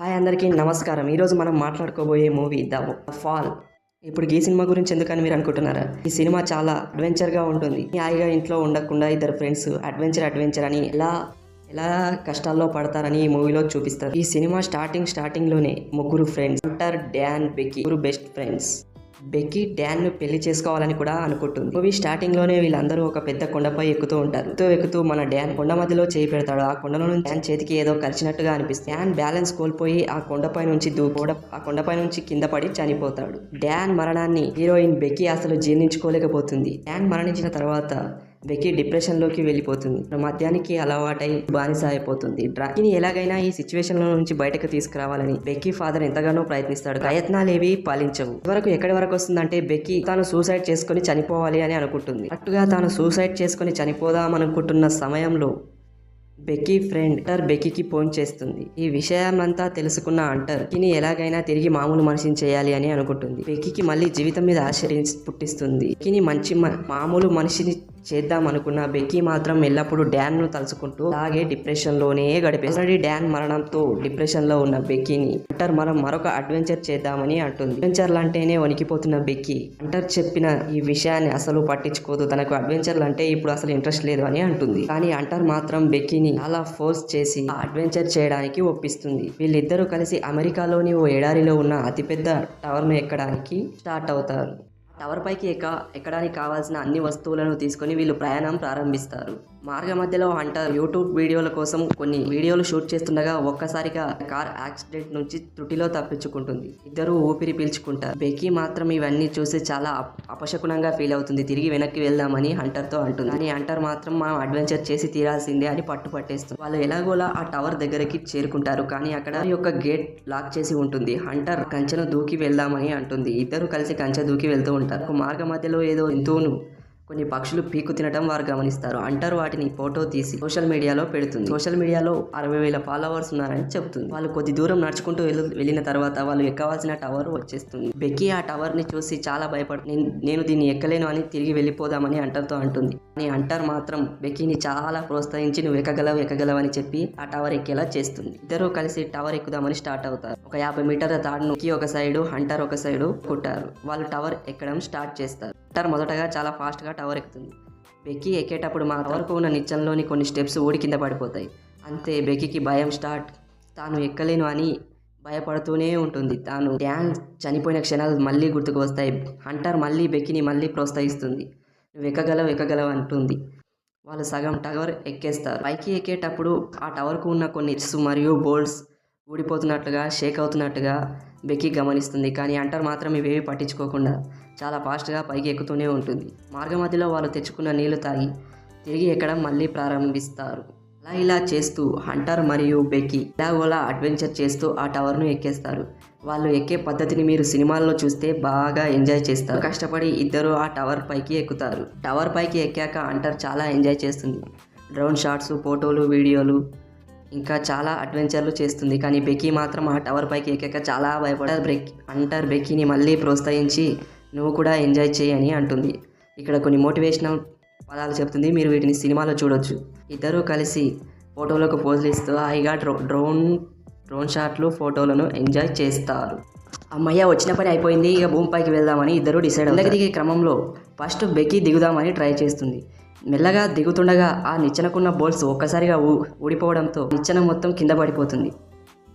Hi అందరికీ నమస్కారం. ఈరోజు మనం మాట్లాడుకోబోయే మూవీ ద ఫాల్. ఇప్పుడు ఈ సినిమా గురించి ఎందుకని మీరు అనుకుంటున్నారా? ఈ సినిమా చాలా అడ్వెంచర్గా ఉంటుంది. హాయిగా ఇంట్లో ఉండకుండా ఇద్దరు ఫ్రెండ్స్ అడ్వెంచర్ అడ్వెంచర్ అని ఎలా ఎలా కష్టాల్లో పడతారని ఈ మూవీలో చూపిస్తారు. ఈ సినిమా స్టార్టింగ్ స్టార్టింగ్లోనే ముగ్గురు ఫ్రెండ్స్ అంటర్ డాన్ బెక్కి ముగ్గురు బెస్ట్ ఫ్రెండ్స్ బెక్కీ డాన్ను పెళ్ళి చేసుకోవాలని కూడా అనుకుంటుంది. మూవీ స్టార్టింగ్లోనే వీళ్ళందరూ ఒక పెద్ద కొండపై ఎక్కుతూ ఉంటారు. ఎక్కుతూ ఎక్కుతూ మన డాన్ కొండ మధ్యలో చేయి పెడతాడు ఆ కొండలో నుంచి డాన్ చేతికి ఏదో కలిసినట్టుగా అనిపిస్తుంది. డాన్ బ్యాలెన్స్ కోల్పోయి ఆ కొండపై నుంచి దూకోడ ఆ కొండపై నుంచి కింద పడి చనిపోతాడు. డాన్ మరణాన్ని హీరోయిన్ బెక్కీ అసలు జీర్ణించుకోలేకపోతుంది. డాన్ మరణించిన తర్వాత బెక్కీ డిప్రెషన్లోకి వెళ్ళిపోతుంది. మద్యానికి అలవాటై బానిస అయిపోతుంది డ్రాకిని ఎలాగైనా ఈ సిచ్యువేషన్లో నుంచి బయటకు తీసుకురావాలని బెక్కీ ఫాదర్ ఎంతగానో ప్రయత్నిస్తాడు. ప్రయత్నాలు ఏవి పాలించవు. వరకు ఎక్కడి వరకు వస్తుందంటే బెక్కీ తాను సూసైడ్ చేసుకుని చనిపోవాలి అని అనుకుంటుంది. అట్టుగా తాను సూసైడ్ చేసుకుని చనిపోదాం అనుకుంటున్న సమయంలో బెక్కీ ఫ్రెండ్ అంటర్ బెక్కీకి ఫోన్ చేస్తుంది. ఈ విషయమంతా తెలుసుకున్న అంటర్ కిని ఎలాగైనా తిరిగి మామూలు మనిషిని చేయాలి అని అనుకుంటుంది. బెక్కీకి మళ్ళీ జీవితం మీద ఆశ్చర్యం పుట్టిస్తుంది. కిని మంచి మ- మామూలు మనిషిని చేద్దాం అనుకున్న బెక్కీ మాత్రం ఎల్లప్పుడూ డ్యాన్ను ను తలుచుకుంటూ అలాగే డిప్రెషన్లోనే గడిపేస్తుంది డ్యాన్ మరణంతో డిప్రెషన్లో ఉన్న బెక్కీని అంటర్ మనం మరొక అడ్వెంచర్ చేద్దామని అంటుంది. అడ్వెంచర్లు అంటేనే వణికిపోతున్న బెక్కీ. అంటర్ చెప్పిన ఈ విషయాన్ని అసలు పట్టించుకోదు. తనకు అడ్వెంచర్లు అంటే ఇప్పుడు అసలు ఇంట్రెస్ట్ లేదు అని అంటుంది. కానీ అంటర్ మాత్రం బెక్కీని చాలా ఫోర్స్ చేసి ఆ అడ్వెంచర్ చేయడానికి ఒప్పిస్తుంది. వీళ్ళిద్దరూ కలిసి అమెరికాలోని ఓ ఎడారిలో ఉన్న అతిపెద్ద టవర్ను ఎక్కడానికి స్టార్ట్ అవుతారు. టవర్ పైకి ఎక్క ఎక్కడానికి కావాల్సిన అన్ని వస్తువులను తీసుకొని వీళ్ళు ప్రయాణం ప్రారంభిస్తారు. మార్గ మధ్యలో హంటర్ యూట్యూబ్ వీడియోల కోసం కొన్ని వీడియోలు షూట్ చేస్తుండగా ఒక్కసారిగా కార్ యాక్సిడెంట్ నుంచి త్రుటిలో తప్పించుకుంటుంది. ఇద్దరు ఊపిరి పీల్చుకుంటారు. బెక్కి మాత్రం ఇవన్నీ చూసి చాలా అపశకునంగా ఫీల్ అవుతుంది. తిరిగి వెనక్కి వెళ్దామని హంటర్తో అంటుంది. కానీ హంటర్ మాత్రం మనం అడ్వెంచర్ చేసి తీరాల్సిందే అని పట్టుపట్టేస్తుంది వాళ్ళు ఎలాగోలా ఆ టవర్ దగ్గరికి చేరుకుంటారు. కానీ అక్కడ యొక్క గేట్ లాక్ చేసి ఉంటుంది. హంటర్ కంచెను దూకి వెళ్దామని అంటుంది. ఇద్దరు కలిసి కంచె దూకి వెళ్తూ ఉంటారు. మార్గ మధ్యలో ఏదో జంతువును కొన్ని పక్షులు పీకు తినడం వారు గమనిస్తారు. అంటారు వాటిని ఫోటో తీసి సోషల్ మీడియాలో పెడుతుంది. సోషల్ మీడియాలో అరవై వేల ఫాలోవర్స్ ఉన్నారని చెప్తుంది వాళ్ళు కొద్ది దూరం నడుచుకుంటూ వెళ్ళిన తర్వాత వాళ్ళు ఎక్కవలసిన టవర్ వచ్చేస్తుంది. బెక్కి ఆ టవర్ని చూసి చాలా భయపడు "నేను- దీన్ని ఎక్కలేను అని తిరిగి వెళ్ళిపోదామని అంటర్తో అంటుంది. కానీ అంటర్ మాత్రం బెక్కీని చాలా ప్రోత్సహించి నువ్వు ఎక్కగలవు ఎక్కగలవు అని చెప్పి ఆ టవర్ ఎక్కేలా చేస్తుంది. ఇద్దరు కలిసి టవర్ ఎక్కుదామని స్టార్ట్ అవుతారు. ఒక యాభై మీటర్ల తాడును ఒక సైడు హంటర్ ఒక సైడు కుట్టారు. వాళ్ళు టవర్ ఎక్కడం స్టార్ట్ చేస్తారు. హంటర్ మొదటగా చాలా ఫాస్ట్గా టవర్ ఎక్కుతుంది బెక్కి ఎక్కేటప్పుడు మా టవర్కు ఉన్న నిచ్చెనలోని కొన్ని స్టెప్స్ ఊడి కింద పడిపోతాయి. అంతే బెక్కికి భయం స్టార్ట్. తాను ఎక్కలేను అని భయపడుతూనే ఉంటుంది. తాను డ్యాన్ చనిపోయిన క్షణాలు మళ్ళీ గుర్తుకు వస్తాయి హంటర్ మళ్ళీ బెక్కిని మళ్ళీ ప్రోత్సహిస్తుంది. నువ్వు ఎక్కగలవు ఎక్కగలవు అంటుంది. వాళ్ళు సగం టవర్ ఎక్కేస్తారు. పైకి ఎక్కేటప్పుడు ఆ టవర్కు ఉన్న కొన్ని ఇట్స్ మరియు బోల్డ్స్ ఊడిపోతున్నట్లుగా షేక్ అవుతున్నట్టుగా బెక్కి గమనిస్తుంది. కానీ అంటర్ మాత్రం ఇవేవి పట్టించుకోకుండా చాలా ఫాస్ట్గా పైకి ఎక్కుతూనే ఉంటుంది. మార్గ మధ్యలో వాళ్ళు తెచ్చుకున్న నీళ్ళు తాగి తిరిగి ఎక్కడం మళ్ళీ ప్రారంభిస్తారు. అలా ఇలా చేస్తూ హంటర్ మరియు బెక్కి ఇలాగోలా అడ్వెంచర్ చేస్తూ ఆ టవర్ను ఎక్కేస్తారు. వాళ్ళు ఎక్కే పద్ధతిని మీరు సినిమాల్లో చూస్తే బాగా ఎంజాయ్ చేస్తారు. కష్టపడి ఇద్దరు ఆ టవర్ పైకి ఎక్కుతారు. టవర్ పైకి ఎక్కాక హంటర్ చాలా ఎంజాయ్ చేస్తుంది. డ్రోన్ షాట్స్ ఫోటోలు వీడియోలు ఇంకా చాలా అడ్వెంచర్లు చేస్తుంది. కానీ బెక్కీ మాత్రం ఆ టవర్ పైకి ఎక్కాక చాలా భయపడారు బ్రెక్ అంటర్ బెక్కీని మళ్ళీ ప్రోత్సహించి నువ్వు కూడా ఎంజాయ్ చేయి అని అంటుంది. ఇక్కడ కొన్ని మోటివేషనల్ పదాలు చెప్తుంది. మీరు వీటిని సినిమాలో చూడొచ్చు. ఇద్దరూ కలిసి ఫోటోలకు పోజులు ఇస్తూ హాయిగా డ్రో డ్రోన్ డ్రోన్ షాట్లు ఫోటోలను ఎంజాయ్ చేస్తారు. అమ్మయ్య వచ్చిన పని అయిపోయింది. ఇక భూమి పైకి వెళ్దామని ఇద్దరు డిసైడ్ అవుతారు. దిగే క్రమంలో ఫస్ట్ బెక్కి దిగుదామని ట్రై చేస్తుంది. మెల్లగా దిగుతుండగా ఆ నిచ్చెనకున్న బోల్స్ ఒక్కసారిగా ఊ ఊడిపోవడంతో నిచ్చెన మొత్తం కింద పడిపోతుంది.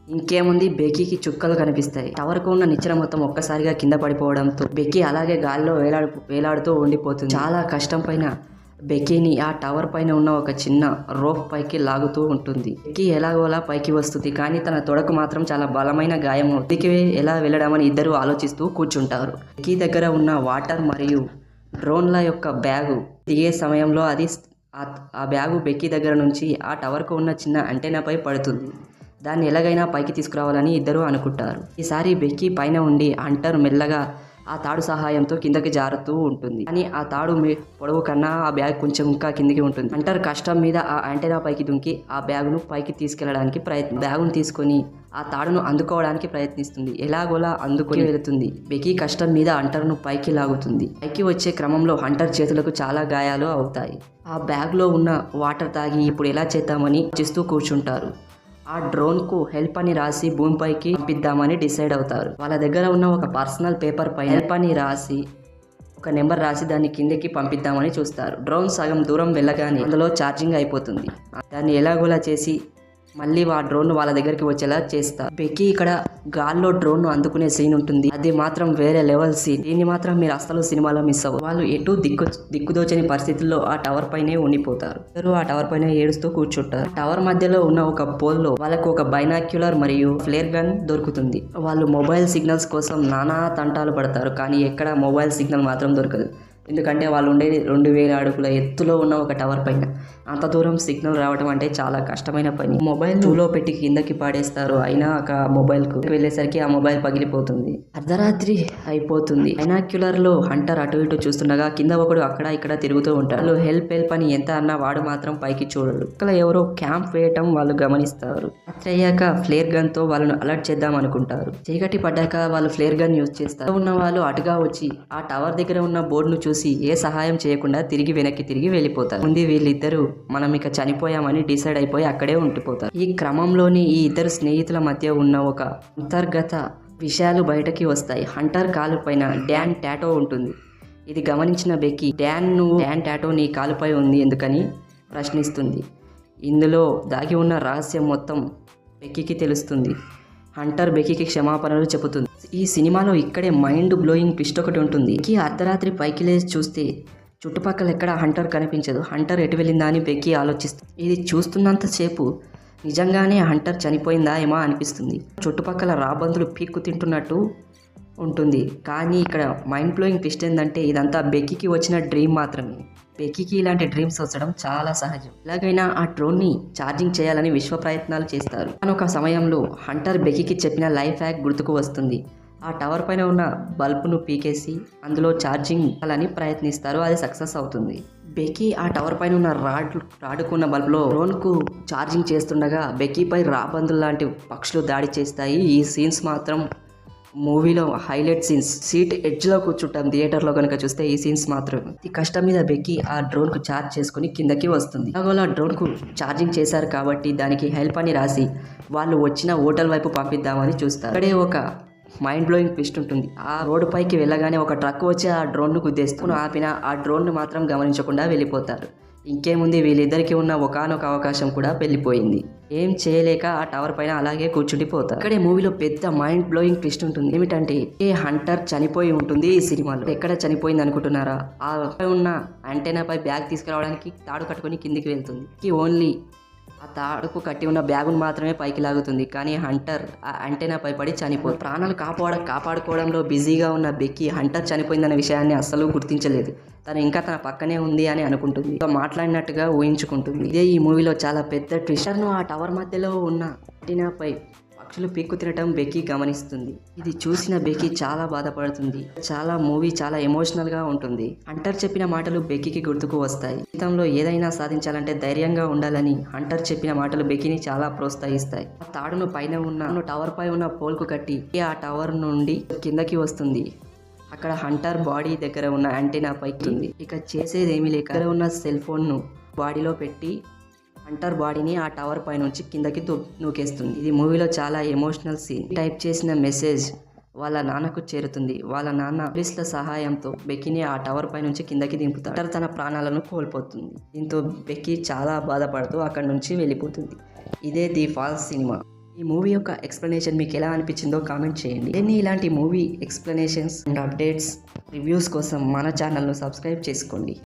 ఇంకేముంది? బెక్కీకి చుక్కలు కనిపిస్తాయి. టవర్కు ఉన్న నిచ్చెన మొత్తం ఒక్కసారిగా కింద పడిపోవడంతో బెక్కీ అలాగే గాల్లో వేలాడు వేలాడుతూ ఉండిపోతుంది. చాలా కష్టం పైన బెక్కీని ఆ టవర్ పైన ఉన్న ఒక చిన్న రోప్ పైకి లాగుతూ ఉంటుంది. బెక్కీ ఎలాగోలా పైకి వస్తుంది కానీ తన తొడకు మాత్రం చాలా బలమైన గాయం అవుతుంది. ఎలా వెళ్ళడమని ఇద్దరు ఆలోచిస్తూ కూర్చుంటారు. బెక్కీ దగ్గర ఉన్న వాటర్ మరియు డ్రోన్ల యొక్క బ్యాగు దిగే సమయంలో అది ఆ- ఆ బ్యాగు బెక్కీ దగ్గర నుంచి ఆ టవర్కు ఉన్న చిన్న అంటెనాపై పడుతుంది. దాన్ని ఎలాగైనా పైకి తీసుకురావాలని ఇద్దరు అనుకుంటారు. ఈసారి బెక్కి పైన ఉండి అంటర్ మెల్లగా ఆ తాడు సహాయంతో కిందకి జారుతూ ఉంటుంది. కానీ ఆ తాడు మీ- పొడవు కన్నా ఆ బ్యాగ్ కొంచెం ఇంకా కిందికి ఉంటుంది. అంటర్ కష్టం మీద ఆ యాంటెనా పైకి దుంకి ఆ బ్యాగ్ను పైకి తీసుకెళ్ళడానికి ప్రయత్నం బ్యాగును తీసుకొని ఆ తాడును అందుకోవడానికి ప్రయత్నిస్తుంది. ఎలాగోలా అందుకొని వెళుతుంది. బెకీ కష్టం మీద హంటర్ను పైకి లాగుతుంది. పైకి వచ్చే క్రమంలో హంటర్ చేతులకు చాలా గాయాలు అవుతాయి. ఆ బ్యాగ్లో ఉన్న వాటర్ తాగి ఇప్పుడు ఎలా చేద్దామని చూస్తూ కూర్చుంటారు. ఆ డ్రోన్కు హెల్ప్ అని రాసి భూమిపైకి పంపిద్దామని డిసైడ్ అవుతారు. వాళ్ళ దగ్గర ఉన్న ఒక పర్సనల్ పేపర్ పై హెల్ప్ అని రాసి ఒక నెంబర్ రాసి దాన్ని కిందకి పంపిద్దామని చూస్తారు. డ్రోన్ సగం దూరం వెళ్ళగానే అందులో ఛార్జింగ్ అయిపోతుంది. దాన్ని ఎలాగోలా చేసి మళ్ళీ ఆ డ్రోన్ వాళ్ళ దగ్గరికి వచ్చేలా చేస్తారు బెక్కి ఇక్కడ గాల్లో డ్రోన్ను అందుకునే సీన్ ఉంటుంది. అది మాత్రం వేరే లెవెల్ సీన్. దీన్ని మాత్రం మీరు అసలు సినిమాలో మిస్ అవ్వరు. వాళ్ళు ఎటు దిక్కు దిక్కుదోచని పరిస్థితుల్లో ఆ టవర్ పైనే ఉండిపోతారు. ఇద్దరు ఆ టవర్ పైన ఏడుస్తూ కూర్చుంటారు. టవర్ మధ్యలో ఉన్న ఒక పోల్లో వాళ్ళకు ఒక బైనాక్యులర్ మరియు ఫ్లేర్ గన్ దొరుకుతుంది. వాళ్ళు మొబైల్ సిగ్నల్స్ కోసం నానా తంటాలు పడతారు కానీ ఎక్కడ మొబైల్ సిగ్నల్ మాత్రం దొరకదు. ఎందుకంటే వాళ్ళు ఉండేది రెండు వేల అడుగుల ఎత్తులో ఉన్న ఒక టవర్ పైన. అంత దూరం సిగ్నల్ రావడం అంటే చాలా కష్టమైన పని. మొబైల్ టూలో పెట్టి కిందకి పాడేస్తారు. అయినా ఒక మొబైల్కు వెళ్ళేసరికి ఆ మొబైల్ పగిలిపోతుంది. అర్ధరాత్రి అయిపోతుంది. బైనాక్యులర్లో హంటర్ అటు ఇటు చూస్తుండగా కింద ఒకడు అక్కడ ఇక్కడ తిరుగుతూ ఉంటాడు. హెల్ప్ హెల్ప్ అని ఎంత అన్నా వాడు మాత్రం పైకి చూడడు. ఇక్కడ ఎవరో క్యాంప్ వేయటం వాళ్ళు గమనిస్తారు. రాత్రి అయ్యాక ఫ్లేర్ గన్తో వాళ్ళను అలర్ట్ చేద్దాం అనుకుంటారు. చీకటి పడ్డాక వాళ్ళు ఫ్లేర్ గన్ యూజ్ చేస్తారు. ఉన్న వాళ్ళు అటుగా వచ్చి ఆ టవర్ దగ్గర ఉన్న బోర్డును చూసి ఏ సహాయం చేయకుండా తిరిగి వెనక్కి తిరిగి వెళ్ళిపోతారు. ముందు వీళ్ళిద్దరూ మనం ఇక చనిపోయామని డిసైడ్ అయిపోయి అక్కడే ఉండిపోతారు. ఈ క్రమంలోని ఈ ఇద్దరు స్నేహితుల మధ్య ఉన్న ఒక అంతర్గత విషయాలు బయటకి వస్తాయి. హంటర్ కాలు పైన డ్యాన్ టాటో ఉంటుంది. ఇది గమనించిన బెక్కి డ్యాన్ డ్యాన్ టాటో నీ కాలుపై ఉంది ఎందుకని ప్రశ్నిస్తుంది. ఇందులో దాగి ఉన్న రహస్యం మొత్తం బెక్కికి తెలుస్తుంది. హంటర్ బెక్కికి క్షమాపణలు చెబుతుంది. ఈ సినిమాలో ఇక్కడే మైండ్ బ్లోయింగ్ పిస్ట్ ఒకటి ఉంటుంది. బెక్కి అర్ధరాత్రి పైకి లేచి చూస్తే చుట్టుపక్కల ఎక్కడ హంటర్ కనిపించదు. హంటర్ ఎటు వెళ్ళిందా అని బెక్కి ఆలోచిస్తుంది. ఇది చూస్తున్నంతసేపు నిజంగానే హంటర్ చనిపోయిందా ఏమో అనిపిస్తుంది. చుట్టుపక్కల రాబందులు పీక్కు తింటున్నట్టు ఉంటుంది. కానీ ఇక్కడ మైండ్ బ్లోయింగ్ ట్విస్ట్ ఏంటంటే ఇదంతా బెక్కికి వచ్చిన డ్రీమ్ మాత్రమే. బెక్కికి ఇలాంటి డ్రీమ్స్ వచ్చడం చాలా సహజం. ఎలాగైనా ఆ డ్రోన్ని ఛార్జింగ్ చేయాలని విశ్వ ప్రయత్నాలు చేస్తారు. కానీ ఒక సమయంలో హంటర్ బెక్కికి చెప్పిన లైఫ్ హ్యాక్ గుర్తుకు వస్తుంది. ఆ టవర్ పైన ఉన్న బల్బును పీకేసి అందులో ఛార్జింగ్ అని ప్రయత్నిస్తారు అది సక్సెస్ అవుతుంది. బెకీ ఆ టవర్ పైన ఉన్న రాడ్ రాడుకున్న బల్బులో డ్రోన్కు ఛార్జింగ్ చేస్తుండగా బెకీపై రాబందులు లాంటి పక్షులు దాడి చేస్తాయి. ఈ సీన్స్ మాత్రం మూవీలో హైలైట్ సీన్స్. సీట్ ఎడ్జ్లో కూర్చుంటాం థియేటర్లో కనుక చూస్తే ఈ సీన్స్ మాత్రం. ఈ కష్టం మీద బెక్కి ఆ డ్రోన్కు ఛార్జ్ చేసుకుని కిందకి వస్తుంది. అలాగోలా ఆ డ్రోన్కు ఛార్జింగ్ చేశారు కాబట్టి దానికి హెల్ప్ అని రాసి వాళ్ళు వచ్చిన హోటల్ వైపు పంపిద్దామని చూస్తారు. అక్కడే ఒక మైండ్ బ్లోయింగ్ ట్విస్ట్ ఉంటుంది. ఆ రోడ్డు పైకి వెళ్ళగానే ఒక ట్రక్ వచ్చి ఆ డ్రోన్ను గుద్దేస్తూ ఆపిన ఆ డ్రోన్ను మాత్రం గమనించకుండా వెళ్ళిపోతారు. ఇంకేముంది? వీళ్ళిద్దరికి ఉన్న ఒకానొక అవకాశం కూడా వెళ్ళిపోయింది. ఏం చేయలేక ఆ టవర్ పైన అలాగే కూర్చుండిపోతారు. ఇక్కడే మూవీలో పెద్ద మైండ్ బ్లోయింగ్ ట్విస్ట్ ఉంటుంది. ఏమిటంటే ఏ హంటర్ చనిపోయి ఉంటుంది ఈ సినిమాలో? ఎక్కడ చనిపోయింది అనుకుంటున్నారా? ఆ పై ఉన్న అంటెనాపై బ్యాగ్ తీసుకురావడానికి తాడు కట్టుకొని కిందికి వెళ్తుంది. ఓన్లీ ఆ తాడుకు కట్టి ఉన్న బ్యాగును మాత్రమే పైకి లాగుతుంది. కానీ హంటర్ ఆ అంటెనాపై పడి చనిపోతుంది ప్రాణాలు కాపాడ కాపాడుకోవడంలో బిజీగా ఉన్న బెక్కి హంటర్ చనిపోయిందనే విషయాన్ని అస్సలు గుర్తించలేదు. తను ఇంకా తన పక్కనే ఉంది అని అనుకుంటుంది. ఇంకా మాట్లాడినట్టుగా ఊహించుకుంటుంది. ఇదే ఈ మూవీలో చాలా పెద్ద ట్విస్టర్ను ఆ టవర్ మధ్యలో ఉన్న అంటెనాపై పక్షులు పీక్కు తినటం బెక్కి గమనిస్తుంది. ఇది చూసిన బెక్కి చాలా బాధపడుతుంది. చాలా మూవీ చాలా ఎమోషనల్గా ఉంటుంది. హంటర్ చెప్పిన మాటలు బెక్కి గుర్తుకు వస్తాయి. జీవితంలో ఏదైనా సాధించాలంటే ధైర్యంగా ఉండాలని హంటర్ చెప్పిన మాటలు బెక్కిని చాలా ప్రోత్సహిస్తాయి. ఆ తాడును పైన ఉన్న టవర్ పై ఉన్న పోల్కు కట్టి ఆ టవర్ నుండి కిందకి వస్తుంది? అక్కడ హంటర్ బాడీ దగ్గర ఉన్న యాంటీనా పైకి ఉంది ఇక చేసేది ఏమీ లేక ఉన్న సెల్ ఫోన్ను బాడీలో పెట్టి హంటర్ బాడీని ఆ టవర్ పై నుంచి కిందకి నూకేస్తుంది ఇది మూవీలో చాలా ఎమోషనల్ సీన్. టైప్ చేసిన మెసేజ్ వాళ్ళ నాన్నకు చేరుతుంది. వాళ్ళ నాన్న పోలీసుల సహాయంతో బెక్కిని ఆ టవర్ పై నుంచి కిందకి దింపుతాడు. హంటర్ తన ప్రాణాలను కోల్పోతుంది. దీంతో బెక్కి చాలా బాధపడుతూ అక్కడి నుంచి వెళ్ళిపోతుంది. ఇదే ది ఫాల్స్ సినిమా. ఈ మూవీ యొక్క ఎక్స్ప్లెనేషన్ మీకు ఎలా అనిపించిందో కామెంట్ చేయండి. ఎన్ని ఇలాంటి movie explanations and updates reviews కోసం మన ఛానల్ను సబ్స్క్రైబ్ చేసుకోండి.